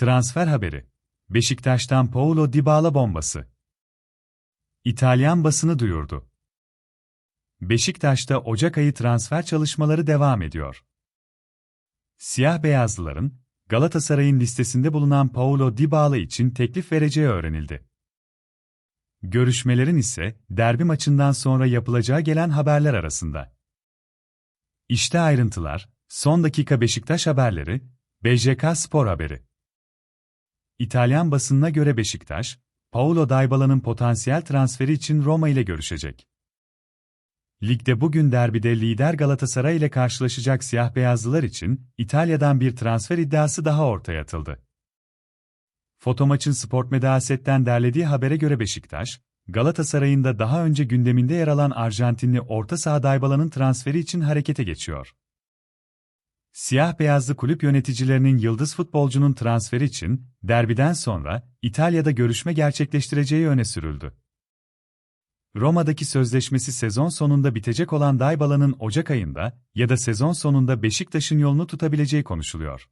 Transfer haberi. Beşiktaş'tan Paulo Dybala bombası. İtalyan basını duyurdu. Beşiktaş'ta Ocak ayı transfer çalışmaları devam ediyor. Siyah beyazlıların Galatasaray'ın listesinde bulunan Paulo Dybala için teklif vereceği öğrenildi. Görüşmelerin ise derbi maçından sonra yapılacağı gelen haberler arasında. İşte ayrıntılar, son dakika Beşiktaş haberleri, BJK Spor haberi. İtalyan basınına göre Beşiktaş, Paulo Dybala'nın potansiyel transferi için Roma ile görüşecek. Ligde bugün derbide lider Galatasaray ile karşılaşacak siyah beyazlılar için İtalya'dan bir transfer iddiası daha ortaya atıldı. Fotomaç'ın Sport Medaset'ten derlediği habere göre Beşiktaş, Galatasaray'ın da daha önce gündeminde yer alan Arjantinli orta saha Dybala'nın transferi için harekete geçiyor. Siyah beyazlı kulüp yöneticilerinin yıldız futbolcunun transferi için derbiden sonra İtalya'da görüşme gerçekleştireceği öne sürüldü. Roma'daki sözleşmesi sezon sonunda bitecek olan Dybala'nın Ocak ayında ya da sezon sonunda Beşiktaş'ın yolunu tutabileceği konuşuluyor.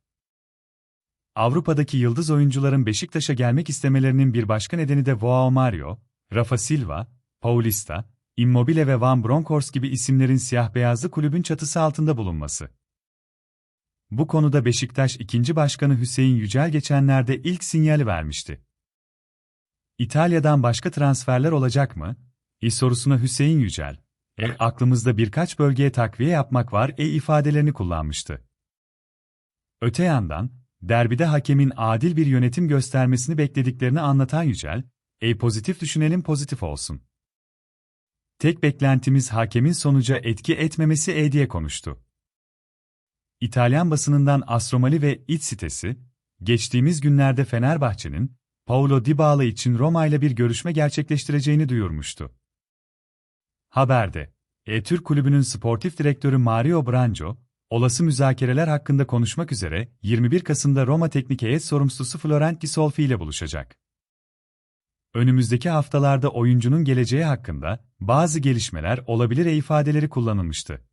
Avrupa'daki yıldız oyuncuların Beşiktaş'a gelmek istemelerinin bir başka nedeni de Joao Mario, Rafa Silva, Paulista, Immobile ve Van Bronckhorst gibi isimlerin siyah-beyazlı kulübün çatısı altında bulunması. Bu konuda Beşiktaş 2. Başkanı Hüseyin Yücel geçenlerde ilk sinyali vermişti. İtalya'dan başka transferler olacak mı? İ sorusuna Hüseyin Yücel, e, aklımızda birkaç bölgeye takviye yapmak var e ifadelerini kullanmıştı. Öte yandan, derbide hakemin adil bir yönetim göstermesini beklediklerini anlatan Yücel, e pozitif düşünelim pozitif olsun. Tek beklentimiz hakemin sonuca etki etmemesi e diye konuştu. İtalyan basınından Astromali ve İç sitesi, geçtiğimiz günlerde Fenerbahçe'nin, Paulo Dybala için Roma ile bir görüşme gerçekleştireceğini duyurmuştu. Haberde, E-Türk Kulübü'nün sportif direktörü Mario Branco, olası müzakereler hakkında konuşmak üzere 21 Kasım'da Roma Teknik Heyet sorumlusu Florent Gisolfi ile buluşacak. Önümüzdeki haftalarda oyuncunun geleceği hakkında bazı gelişmeler olabilir e ifadeleri kullanılmıştı.